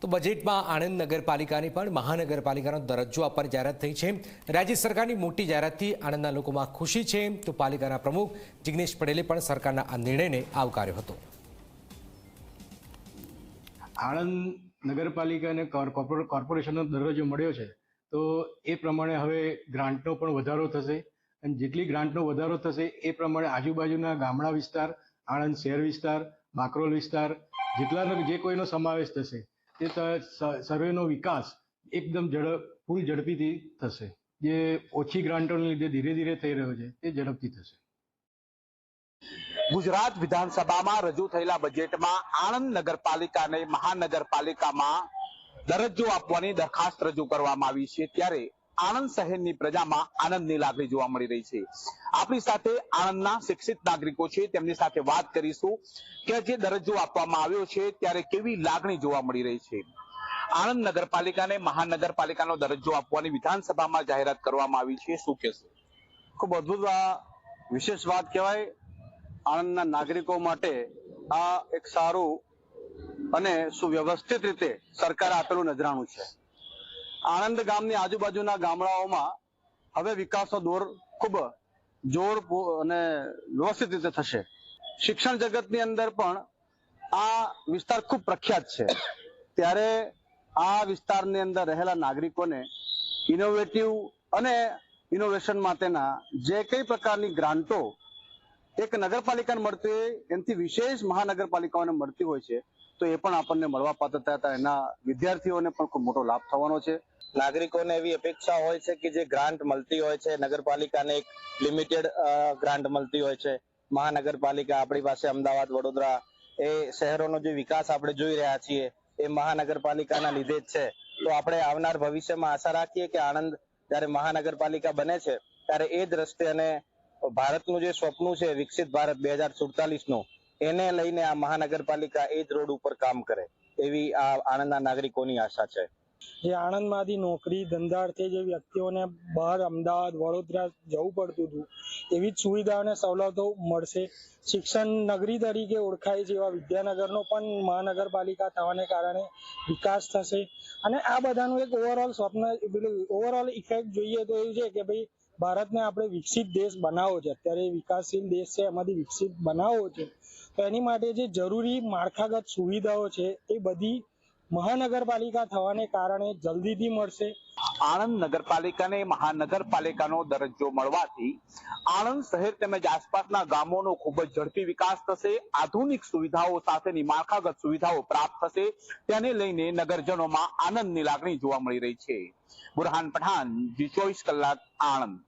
તો બજેટમાં આણંદ નગરપાલિકાની પણ મહાનગરપાલિકાનો દરજ્જો આપવાની જાહેરાત થઈ છે. રાજ્ય સરકારની મોટી જાહેરાતથી આણંદના લોકોમાં ખુશી છે. તો પાલિકાના પ્રમુખ જિગ્નેશ પટેલે પણ સરકારના આ નિર્ણયને આવકાર્યો હતો. આણંદ નગરપાલિકાને કોર- કોર્પોરે- કોર્પોરેશનનો દરજ્જો મળ્યો છે. તો એ પ્રમાણે હવે ગ્રાન્ટનો પણ વધારો થશે. અને જેટલી ગ્રાન્ટનો વધારો થશે એ પ્રમાણે આજુબાજુના ગામડા વિસ્તાર, આણંદ શહેર વિસ્તાર, બાકરોલ વિસ્તાર જેટલાનો જે કોઈનો સમાવેશ થશે તે સર્વેનો વિકાસ એકદમ ઝડપ ફૂલ ઝડપીથી થશે. જે ઓછી ગ્રાન્ટોને લીધે ધીરે ધીરે થઈ રહ્યો છે, તે ઝડપથી થશે. ગુજરાત વિધાનસભામાં રજૂ થયેલા બજેટમાં આણંદ નગરપાલિકાને મહાનગરપાલિકામાં દરજ્જો આપવાની દરખાસ્ત રજૂ કરવામાં આવી છે. ત્યારે આણંદ શહેરની પ્રજામાં આનંદની લાગણી જોવા મળી રહી છે. આપણી સાથે આણંદના શિક્ષિત નાગરિકો છે. તેમની સાથે વાત કરીશું કે જે દરજ્જો આપવામાં આવ્યો છે, ત્યારે કેવી લાગણી જોવા મળી રહી છે. આણંદ નગરપાલિકાને મહાનગરપાલિકાનો દરજ્જો આપવાની વિધાનસભામાં જાહેરાત કરવામાં આવી છે. શું કહેશો? ખૂબ અદભુત વિશેષ વાત કહેવાય. આણંદના નાગરિકો માટે આ એક સારું અને સુવ્યવસ્થિત રીતે સરકારે આપેલું નજરાણું છે. આણંદ ગામની આજુબાજુના ગામડાઓમાં હવે વિકાસનો દોર ખૂબ જોર અને વ્યવસ્થિત રીતે થશે. શિક્ષણ જગતની અંદર પણ આ વિસ્તાર ખૂબ પ્રખ્યાત છે. ત્યારે આ વિસ્તારની અંદર રહેલા નાગરિકોને ઇનોવેટિવ અને ઇનોવેશન માટેના જે કઈ પ્રકારની ગ્રાન્ટો એક નગરપાલિકાને મળતી હોય, એનાથી વિશેષ મહાનગરપાલિકાઓને મળતી હોય છે તો એ પણ આપણને મળવા પાત્ર થયા હતા. એના વિદ્યાર્થીઓને પણ ખૂબ મોટો લાભ થવાનો છે. નાગરિકોને એવી અપેક્ષા હોય છે કે જે ગ્રાન્ટ મળતી હોય છે. નગરપાલિકાને એક લિમિટેડ ગ્રાન્ટ મળતી હોય છે. મહાનગરપાલિકા આપણી પાસે અમદાવાદ, વડોદરા એ શહેરોનો જે વિકાસ આપણે જોઈ રહ્યા છીએ, એ મહાનગરપાલિકાના લીધે જ છે. તો આપણે આવનાર ભવિષ્યમાં આશા રાખીએ કે આણંદ જ્યારે મહાનગરપાલિકા બને છે, ત્યારે એ દ્રષ્ટિ અને ભારતનું જે સ્વપ્ન છે વિકસિત ભારત બે હજાર સુડતાલીસનું એને લઈને આ મહાનગરપાલિકા એ જ રોડ ઉપર કામ કરે, એવી આ આણંદના નાગરિકોની આશા છે. જે આણંદમાંથી નોકરી, ધંધાર્થે જે વ્યક્તિઓને બહાર અમદાવાદ, વડોદરા જવું પડતું હતું, એવી જ સુવિધા અને સવલતો મળશે. શિક્ષણ નગરી તરીકે ઓળખાય છે એવા વિદ્યાનગરનો પણ મહાનગરપાલિકા થવાને કારણે વિકાસ થશે. અને આ બધાનું એક ઓવરઓલ સ્વપ્ન ઓવરઓલ ઇફેક્ટ જોઈએ તો એવું છે કે ભાઈ, ભારતને આપણે વિકસિત દેશ બનાવવો છે. અત્યારે વિકાસશીલ દેશ છે, એમાંથી વિકસિત બનાવવો છે. તો એની માટે જે જરૂરી માળખાગત સુવિધાઓ છે, એ બધી મહાનગરપાલિકા થવાને કારણે જલ્દીથી મળશે. આણંદ નગરપાલિકાને મહાનગરપાલિકાનો દરજ્જો મળવાથી આણંદ શહેર તેમજ આસપાસના ગામોનો ખૂબ જ ઝડપી વિકાસ થશે, આધુનિક સુવિધાઓ સાથેની માળખાગત સુવિધાઓ પ્રાપ્ત થશે, તેને લઈને નગરજનોમાં આનંદની લાગણી જોવા મળી રહી છે. બુરહાન પઠાન જી કલાક આણંદ.